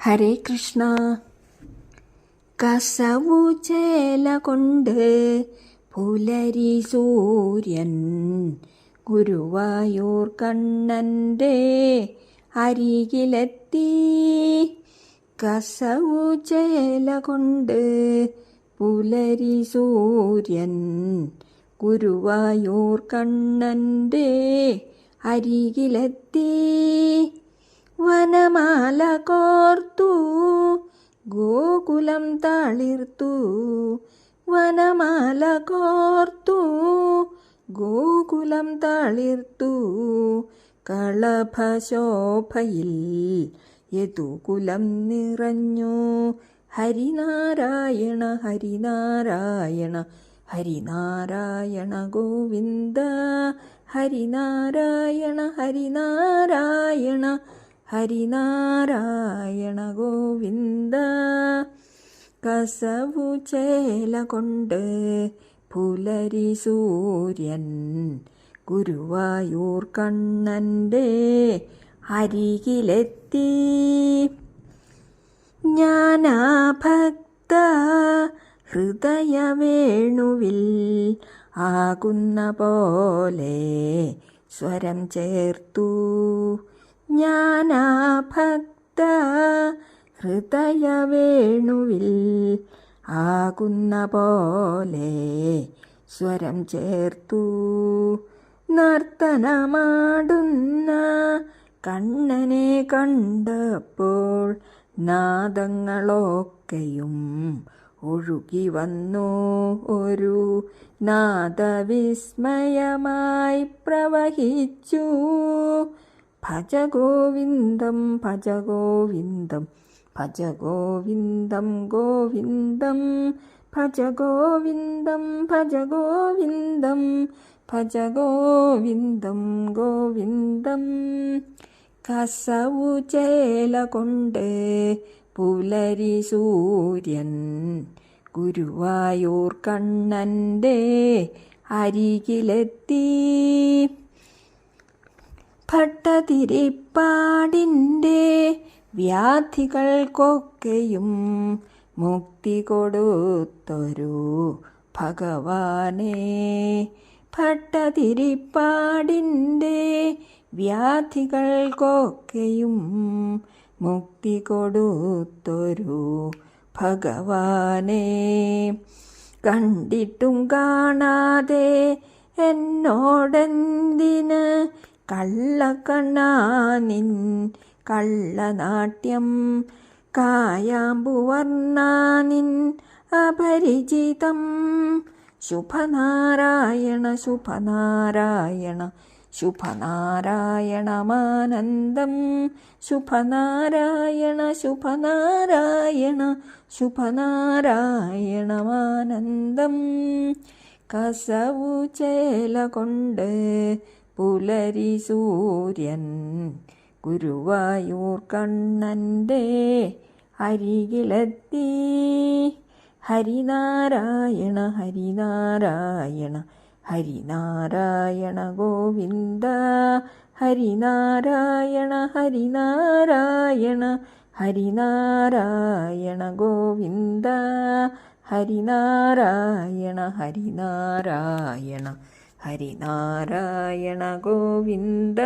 ഹരേ കൃഷ്ണ. കസവു ചേല കൊണ്ട് പുലരി സൂര്യൻ ഗുരുവായൂർ കണ്ണന്റെ അരികിലെത്തി. കസവു ചേല കൊണ്ട് പുലരി സൂര്യൻ ഗുരുവായൂർ കണ്ണന്റെ അരികിലെത്തി. വനമാല കോർത്തു ഗോകുലം തളിർത്തു. വനമാല കോർത്തു ഗോകുലം തളിർത്തു. കളഭശോഭയിൽ യതുകുലം നിറഞ്ഞു. ഹരിനാരായണ ഹരിനാരായണ ഹരിനാരായണ ഗോവിന്ദ ഹരിനാരായണ ഹരിനാരായണ ഹരിനാരായണ ഗോവിന്ദ. കസവു ചേല കൊണ്ട് പുലരി സൂര്യൻ ഗുരുവായൂർ കണ്ണന്റെ അരികിലെത്തി. ഞാനാ ഭക്ത ഹൃദയവേണുവിൽ ആകുന്ന പോലെ സ്വരം ചേർത്തു. ഭക്ത ഹൃദയവേണുവിൽ ആകുന്ന പോലെ സ്വരം ചേർത്തു. നർത്തനമാടുന്ന കണ്ണനെ കണ്ടപ്പോൾ നാദങ്ങളൊക്കെയും ഒഴുകി വന്നു. ഒരു നാദവിസ്മയമായി പ്രവഹിച്ചു. ഭജ ഗോവിന്ദം ഭജ ഗോവിന്ദം ഭജ ഗോവിന്ദം ഗോവിന്ദം ഭജ ഗോവിന്ദം ഭജ ഗോവിന്ദം ഭജ ഗോവിന്ദം ഗോവിന്ദം. കസവു ചേല കൊണ്ട് പുലരി സൂര്യൻ ഗുരുവായൂർ കണ്ണന്റെ അരികിലെത്തി. ഭട്ടതിരിപ്പാടിന്റെ വ്യാധികൾക്കൊക്കെയും മുക്തി കൊടുത്തൊരു ഭഗവാനെ. ഭട്ടതിരിപ്പാടിന്റെ വ്യാധികൾക്കൊക്കെയും മുക്തി കൊടുത്തൊരു ഭഗവാനെ. കണ്ടിട്ടും കാണാതെ എന്നോടെന്തിന് കള്ളക്കണ്ണാനിൻ കള്ളനാട്യം കായാമ്പുവർണാനിൻ അപരിചിതം. ശുഭനാരായണ ശുഭനാരായണ ശുഭനാരായണമാനന്ദം. ശുഭനാരായണ ശുഭനാരായണ ശുഭനാരായണമാനന്ദം. കസവു ചേല കൊണ്ട് പുലരി സൂര്യൻ ഗുരുവായൂർ കണ്ണന്റെ അരികിലെത്തി. ഹരിനാരായണ ഹരിനാരായണ ഹരിനാരായണ ഗോവിന്ദ ഹരിനാരായണ ഹരിനാരായണ ഹരിനാരായണ ഗോവിന്ദ ഹരിനാരായണ ഹരിനാരായണ. ഹരിനാരായണ ഗോവിന്ദ.